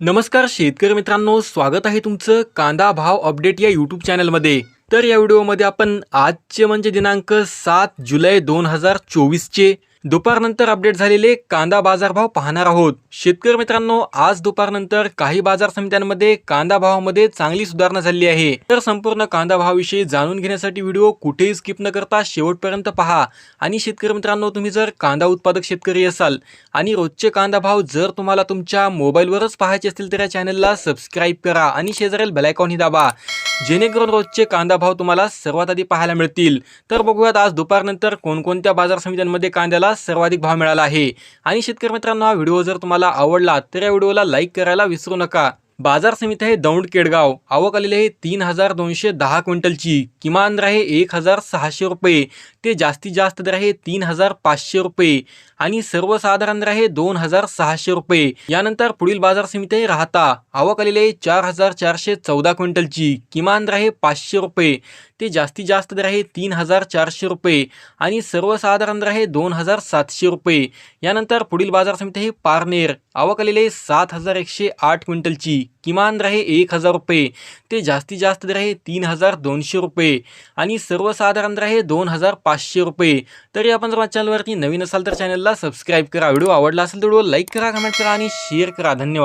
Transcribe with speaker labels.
Speaker 1: नमस्कार शेतकरी मित्रांनो स्वागत आहे तुमचं कांदा भाव अपडेट या यूट्यूब चॅनलमध्ये. तर या व्हिडिओमध्ये आपण आजचे म्हणजे दिनांक सात जुलै दोन हजार चोवीसचे दुपारनंतर अपडेट झालेले कांदा बाजारभाव पाहणार आहोत. शेतकरी मित्रांनो आज दुपारनंतर काही बाजार समित्यांमध्ये कांदा भावामध्ये चांगली सुधारणा झाली आहे. तर संपूर्ण कांदा भावाविषयी जाणून घेण्यासाठी व्हिडिओ कुठेही स्किप न करता शेवटपर्यंत पहा. आणि शेतकरी मित्रांनो तुम्ही जर कांदा उत्पादक शेतकरी असाल आणि रोजचे कांदा भाव जर तुम्हाला तुमच्या मोबाईलवरच पाहायचे असतील तर या चॅनलला सबस्क्राईब करा आणि शेजारील बेलायकॉनही दाबा. जेणेकरून रोजचे कांदा भाव तुम्हाला सर्वात आधी पाहायला मिळतील. तर बघूयात आज दुपारनंतर कोणकोणत्या बाजार समित्यांमध्ये कांद्याला सर्वाधिक भाव मिळाला आहे. आणि शेतकरी मित्रांनो हा व्हिडिओ जर तुम्हाला आवडला तर या व्हिडिओला लाईक करायला विसरू नका. बाजार समिती आहे दौंड केडगाव. आवक आलेली आहे तीन हजार दोनशे दहा क्विंटलची. किमान दर आहे एक हजार सहाशे रुपये. ते जास्तीत जास्त दर आहे तीन हजार पाचशे रुपये. आणि सर्वसाधारण दर आहे दोन हजार सहाशे रुपये. यानंतर पुढील बाजार समिती आहे राहता. आवक आलेली आहे चार हजार चारशे चौदा क्विंटलची. किमान दर आहे पाचशे रुपये. ते जास्तीत जास्त दर आहे तीन हजार चारशे रुपये. आणि सर्वसाधारण दर आहे दोन हजार सातशे रुपये. यानंतर पुढील बाजार समिती आहे पारनेर. आवक आलेली आहे सात हजार एकशे आठ क्विंटलची. किमान राहे एक हजार रुपये. ते जास्तीत जास्त राहे आहे तीन हजार दोनशे रुपये. आणि सर्वसाधारण दर आहे दोन हजार पाचशे रुपये. तरी आपण जर चॅनलवरती नवीन असाल तर चॅनलला सबस्क्राईब करा. व्हिडिओ आवडला असेल तर व्हिडिओ लाईक करा कमेंट करा आणि शेअर करा. धन्यवाद.